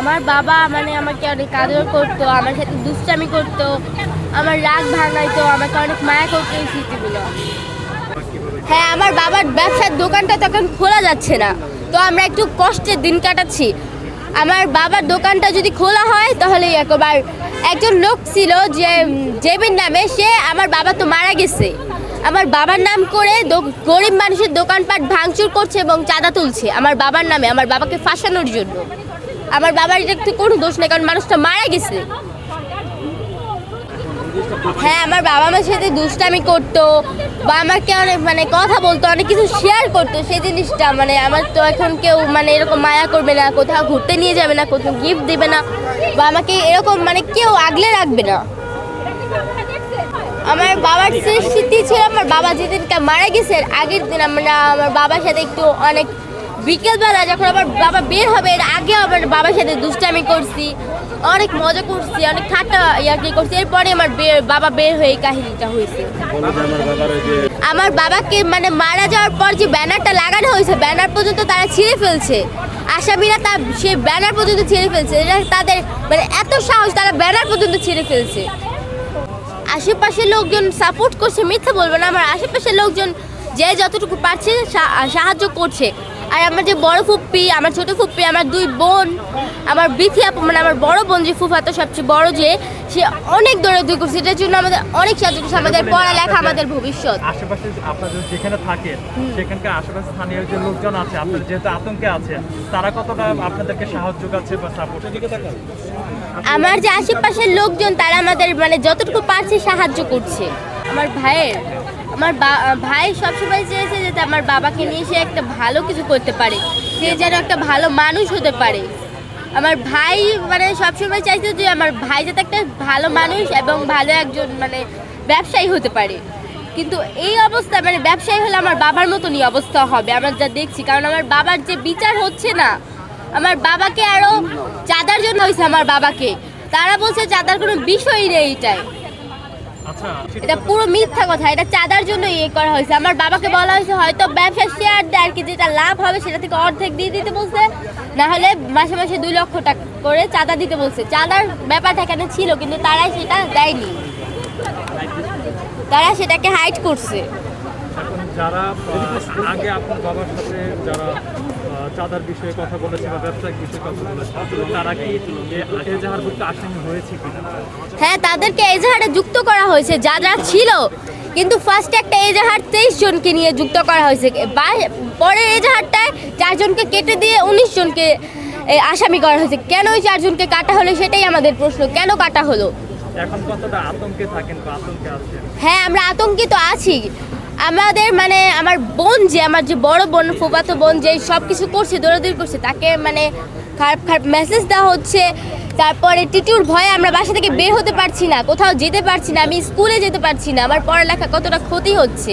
আমার বাবা মানে আমাকে অনেক আদর করতো, আমার সাথে দুষ্টামি করতো, আমার রাগ ভাঙাইতো, আমাকে অনেক মায়া করতো এই স্মৃতিগুলো। হ্যাঁ আমার বাবার ব্যবসার দোকানটা তখন খোলা যাচ্ছে না, তো আমরা একটু কষ্টের দিন কাটাচ্ছি। আমার বাবার দোকানটা যদি খোলা হয়, তাহলে একবার একজন লোক ছিল যে জেবিন নামে, সে আমার বাবা তো মারা গেছে। আমার বাবার নাম করে গরিব মানুষের দোকানপাট ভাঙচুর করছে এবং চাঁদা তুলছে, আমার বাবার নামে, আমার বাবাকে ফাঁসানোর জন্য। আমার বাবার একটু কোনো দোষ নেই, কারণ মানুষটা মারা গেছে। হ্যাঁ আমার বাবা মার সাথে দুষ্টামি করতো বা আমাকে অনেক মানে কথা বলতো, অনেক কিছু শেয়ার করতো। সেই জিনিসটা মানে আমার তো এখন কেউ মানে এরকম মায়া করবে না, কোথাও ঘুরতে নিয়ে যাবে না, কোথাও গিফট দেবে না বা আমাকে এরকম মানে কেউ আগলে রাখবে না। আমার বাবার স্মৃতি ছিল, আমার বাবা যেদিনকে মারা গেছে আগের দিন আমরা, আমার বাবার সাথে একটু অনেক বিকেলবেলা যখন আমার বাবা বের হবে, এর আগে আমার বাবার সাথে দুষ্টামি করছি, অনেক মজা করছি, অনেক ঠাট্টা ইয়ার্কি করছি, এরপরে আমার বাবা বের হয়ে কাহিনীটা হয়েছে। আমার বাবাকে মানে মারা যাওয়ার পর যে ব্যানারটা লাগানো হয়েছে, ব্যানার পর্যন্ত তারা ছিঁড়ে ফেলছে। আসামিরা তার সে ব্যানার পর্যন্ত ছিঁড়ে ফেলছে। এটা তাদের মানে এত সাহস, তারা ব্যানার পর্যন্ত ছিঁড়ে ফেলছে। আশেপাশের লোকজন সাপোর্ট করছে, মিথ্যা বলব না। আমার আশেপাশের লোকজন যে যতটুকু পারছে সাহায্য করছে। আর আমার যে বড় ফুপ্পি আমার ছোট ফুপ্পি আমার দুই বোন আমার বিথি আপু মানে আমার বড় বোন যে ফুফাতো সবচেয়ে বড় যে সে অনেক দৌড়াদৌড়ি করছে। এটার জন্য আমাদের অনেক সাহায্য করছে আমাদের পড়ালেখা আমাদের ভবিষ্যৎ। আশেপাশে আপনাদের যেখানে থাকেন সেখানকার আশেপাশে স্থানীয় যে লোকজন আছে আপনাদের যেহেতু আতঙ্কে আছে তারা কতটা আপনাদেরকে সাহায্য করছে বা সাপোর্ট আমার যে আশেপাশের লোকজন তারা আমাদের মানে যতটুকু পারছে সাহায্য করছে। আমার ভাইয়ের আমার ভাই সবসময় চেয়েছে যাতে আমার বাবাকে নিয়ে সে একটা ভালো কিছু করতে পারে। সে যেন একটা ভালো মানুষ হতে পারে। আমার ভাই মানে সবসময় চাইছে যে আমার ভাই যাতে একটা ভালো মানুষ এবং ভালো একজন মানে ব্যবসায়ী হতে পারে। কিন্তু এই অবস্থা মানে ব্যবসায়ী হলে আমার বাবার মতনই অবস্থা হবে, আমরা যা দেখছি। কারণ আমার বাবার যে বিচার হচ্ছে না, আমার বাবাকে আরও চাঁদার জন্য হয়েছে আমার বাবাকে। তারা বলছে চাঁদার কোনো বিষয়ই নেই আচ্ছা এটা পুরো মিথ্যা কথা এটা চাঁদার জন্য ইয়ে করা হয়েছে। আমার বাবাকে বলা হয়েছে হয়তো ব্যবসা শেয়ার দেয় আর কি যেটা লাভ হবে সেটা থেকে অর্ধেক দিয়ে দিতে বলছে। না হলে মাসে মাসে দুই লক্ষ টাকা করে চাঁদা দিতে বলছে। চাঁদার ব্যাপারটা এখানে ছিল কিন্তু তারাই সেটা দেয়নি। তারা সেটাকে হাইট করছে। যারা আগে আপনার বাবার সাথে যারা চাঁদার বিষয়ে কথা বলেছে বা ব্যবসায়িক বিষয়ে কথা বলেছে তারা কি এজাহারভুক্ত আসামি হয়েছে কিনা? হ্যাঁ তাদেরকে এজাহারে যুক্ত করা হয়েছে যা যা ছিল। কিন্তু ফার্স্টে একটা এজাহার তেইশ জনকে নিয়ে যুক্ত করা হয়েছে। বা- পরের এজাহারটায় চারজনকে কেটে দিয়ে উনিশ জনকে আসামি করা হয়েছে। কেন ওই চারজনকে কাটা হলো সেটাই আমাদের প্রশ্ন কেন কাটা হলো? এখন কতটা আতঙ্কে থাকেন বা আতঙ্কে আছেন? হ্যাঁ আমরা আতঙ্কিত আছি। আমাদের মানে আমার বোন যে, আমার যে বড় বোন, ফুফাতো বোন যে সব কিছু করছে, দৌড়াদৌড়ি করছে, তাকে মানে খারাপ খারাপ মেসেজ দেওয়া হচ্ছে। তারপরে টিটুর ভয়ে আমরা বাসা থেকে বের হতে পারছি না, কোথাও যেতে পারছি না, আমি স্কুলে যেতে পারছি না, আমার পড়ালেখা কতটা ক্ষতি হচ্ছে।